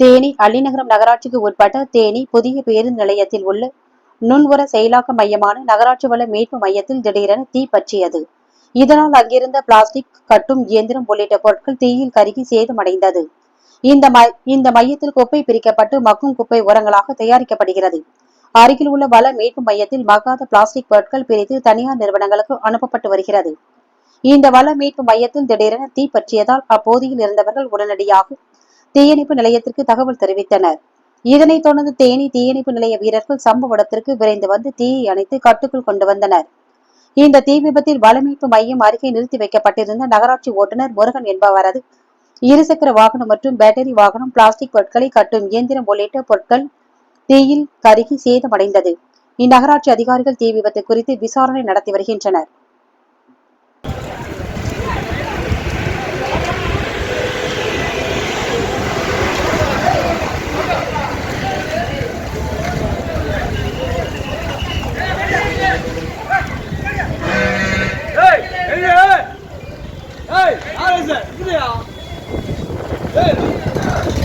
தேனி அள்ளிநகரம் நகராட்சிக்கு உட்பட்ட தேனி புதிய பேருந்து நிலையத்தில் உள்ள நுண்புற செயலாக்க மையமான நகராட்சி வள மீட்பு மையத்தில் திடீரென தீ பற்றியது. இதனால் அங்கிருந்த பிளாஸ்டிக் கட்டும் இயந்திரம் உள்ளிட்ட பொருட்கள் தீயில் கருகி சேதமடைந்தது. இந்த இந்த மையத்தில் குப்பை பிரிக்கப்பட்டு மக்கும் குப்பை உரங்களாக தயாரிக்கப்படுகிறது. அருகில் உள்ள வள மீட்பு மையத்தில் மக்காத பிளாஸ்டிக் பொருட்கள் பிரித்து தனியார் நிறுவனங்களுக்கு அனுப்பப்பட்டு வருகிறது. இந்த வள மீட்பு மையத்தில் திடீரென தீ பற்றியதால் அப்போதியில் இருந்தவர்கள் உடனடியாக தீயணைப்பு நிலையத்திற்கு தகவல் தெரிவித்தனர். இதனைத் தொடர்ந்து தேனி தீயணைப்பு நிலைய வீரர்கள் சம்பவ இடத்திற்கு விரைந்து வந்து தீயை அணைத்து கட்டுக்குள் கொண்டு வந்தனர். இந்த தீ விபத்தில் வளமீட்பு மையம் அருகே நிறுத்தி வைக்கப்பட்டிருந்த நகராட்சி ஓட்டுநர் முருகன் என்பவரது இருசக்கர வாகனம் மற்றும் பேட்டரி வாகனம் பிளாஸ்டிக் பொருட்களை கட்டும் இயந்திரம் உள்ளிட்ட பொருட்கள் தீயில் கருகி சேதமடைந்தது. இந்நகராட்சி அதிகாரிகள் தீ விபத்து குறித்து விசாரணை நடத்தி வருகின்றனர். 儿子，是的哎。